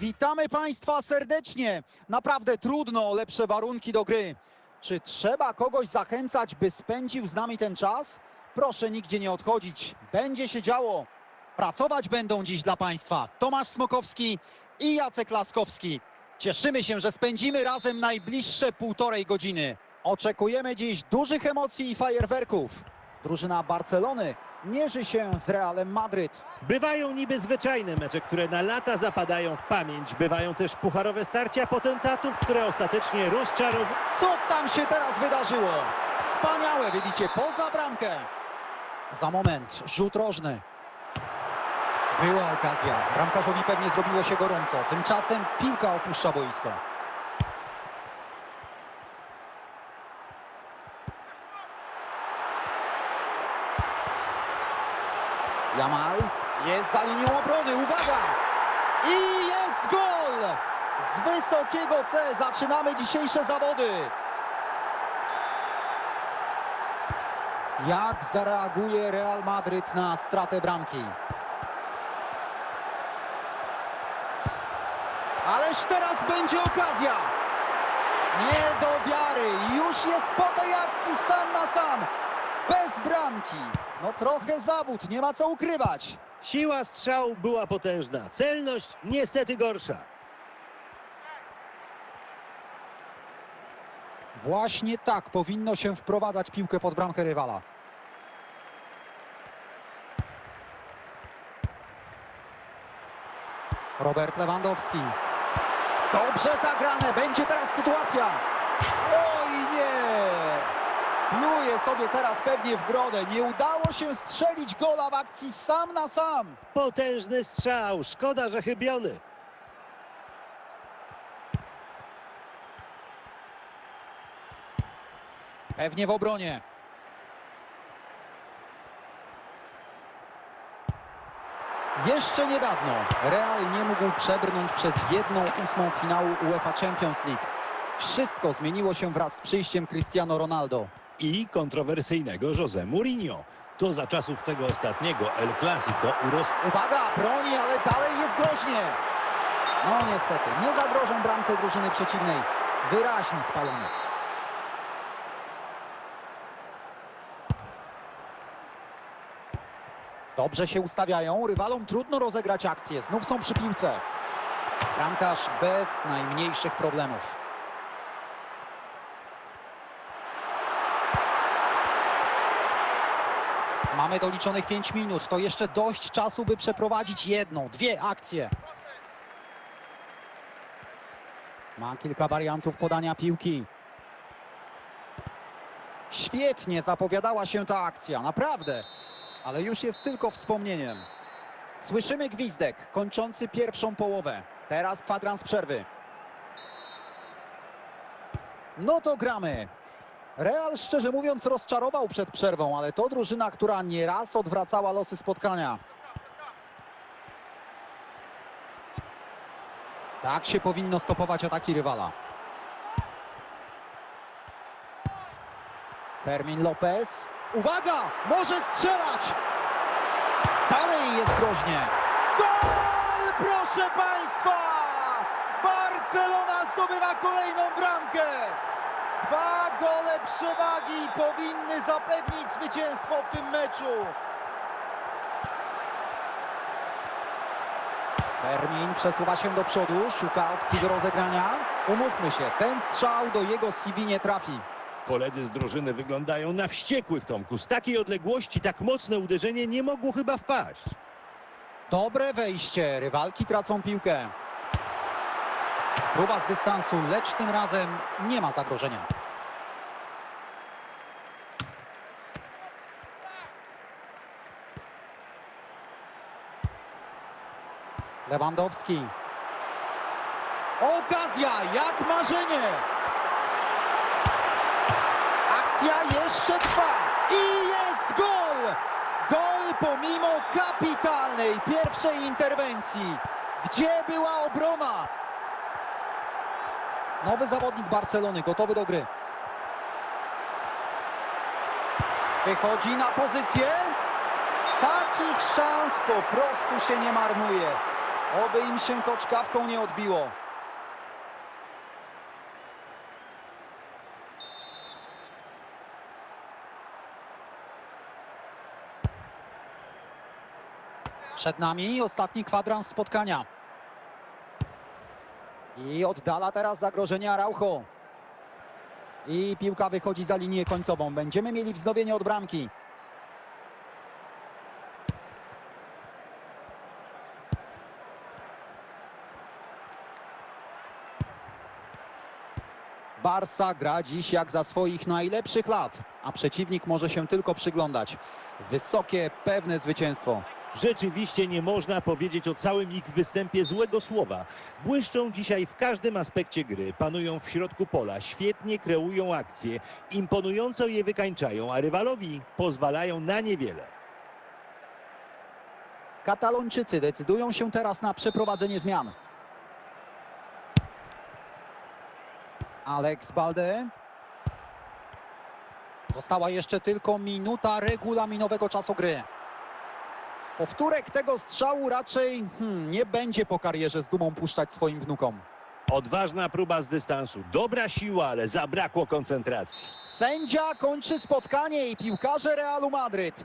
Witamy Państwa serdecznie. Naprawdę trudno lepsze warunki do gry. Czy trzeba kogoś zachęcać, by spędził z nami ten czas? Proszę nigdzie nie odchodzić. Będzie się działo. Pracować będą dziś dla Państwa Tomasz Smokowski i Jacek Laskowski. Cieszymy się, że spędzimy razem najbliższe półtorej godziny. Oczekujemy dziś dużych emocji i fajerwerków. Drużyna Barcelony mierzy się z Realem Madryt. Bywają niby zwyczajne mecze, które na lata zapadają w pamięć. Bywają też pucharowe starcia potentatów, które ostatecznie rozczarowały. Co tam się teraz wydarzyło? Wspaniałe wybicie poza bramkę. Za moment rzut rożny. Była okazja. Bramkarzowi pewnie zrobiło się gorąco. Tymczasem piłka opuszcza boisko. Jamal jest za linią obrony. Uwaga! I jest gol! Z wysokiego C zaczynamy dzisiejsze zawody. Jak zareaguje Real Madryt na stratę bramki? Ależ teraz będzie okazja. Nie do wiary. Już jest po tej akcji sam na sam. Bez bramki. No trochę zawód, nie ma co ukrywać. Siła strzału była potężna, celność niestety gorsza. Właśnie tak powinno się wprowadzać piłkę pod bramkę rywala. Robert Lewandowski. Dobrze zagrane, będzie teraz sytuacja. Nie! Pluje sobie teraz pewnie w brodę. Nie udało się strzelić gola w akcji sam na sam. Potężny strzał, szkoda, że chybiony. Pewnie w obronie. Jeszcze niedawno Real nie mógł przebrnąć przez jedną ósmą finału UEFA Champions League. Wszystko zmieniło się wraz z przyjściem Cristiano Ronaldo. I kontrowersyjnego José Mourinho. To za czasów tego ostatniego El Clasico urosł Uwaga, broni, ale dalej jest groźnie. No niestety, nie zagrożą bramce drużyny przeciwnej. Wyraźnie spalony. Dobrze się ustawiają, rywalom trudno rozegrać akcję. Znów są przy piłce. Bramkarz bez najmniejszych problemów. Mamy doliczonych 5 minut. To jeszcze dość czasu, by przeprowadzić jedną, dwie akcje. Ma kilka wariantów podania piłki. Świetnie zapowiadała się ta akcja, naprawdę. Ale już jest tylko wspomnieniem. Słyszymy gwizdek kończący pierwszą połowę. Teraz kwadrans przerwy. No to gramy. Real, szczerze mówiąc, rozczarował przed przerwą, ale to drużyna, która nieraz odwracała losy spotkania. Tak się powinno stopować ataki rywala. Fermin Lopez. Uwaga! Może strzelać! Dalej jest groźnie. Gol! Proszę Państwa! Barcelona zdobywa kolejną bramkę! Dwa gole przewagi powinny zapewnić zwycięstwo w tym meczu. Fermin przesuwa się do przodu, szuka opcji do rozegrania. Umówmy się, ten strzał do jego CV nie trafi. Koledzy z drużyny wyglądają na wściekłych, Tomku. Z takiej odległości tak mocne uderzenie nie mogło chyba wpaść. Dobre wejście, rywalki tracą piłkę. Próba z dystansu, lecz tym razem nie ma zagrożenia. Lewandowski. Okazja, jak marzenie. Akcja jeszcze trwa i jest gol! Gol pomimo kapitalnej pierwszej interwencji. Gdzie była obrona? Nowy zawodnik Barcelony, gotowy do gry. Wychodzi na pozycję. Takich szans po prostu się nie marnuje. Oby im się to czkawką nie odbiło. Przed nami ostatni kwadrans spotkania. I oddala teraz zagrożenie Araujo. I piłka wychodzi za linię końcową. Będziemy mieli wznowienie od bramki. Barsa gra dziś jak za swoich najlepszych lat, a przeciwnik może się tylko przyglądać. Wysokie, pewne zwycięstwo. Rzeczywiście nie można powiedzieć o całym ich występie złego słowa. Błyszczą dzisiaj w każdym aspekcie gry, panują w środku pola, świetnie kreują akcje, imponująco je wykańczają, a rywalowi pozwalają na niewiele. Katalończycy decydują się teraz na przeprowadzenie zmian. Alex Balde. Została jeszcze tylko minuta regulaminowego czasu gry. Powtórek tego strzału raczej hmm, nie będzie po karierze z dumą puszczać swoim wnukom. Odważna próba z dystansu, dobra siła, ale zabrakło koncentracji. Sędzia kończy spotkanie i piłkarze Realu Madryt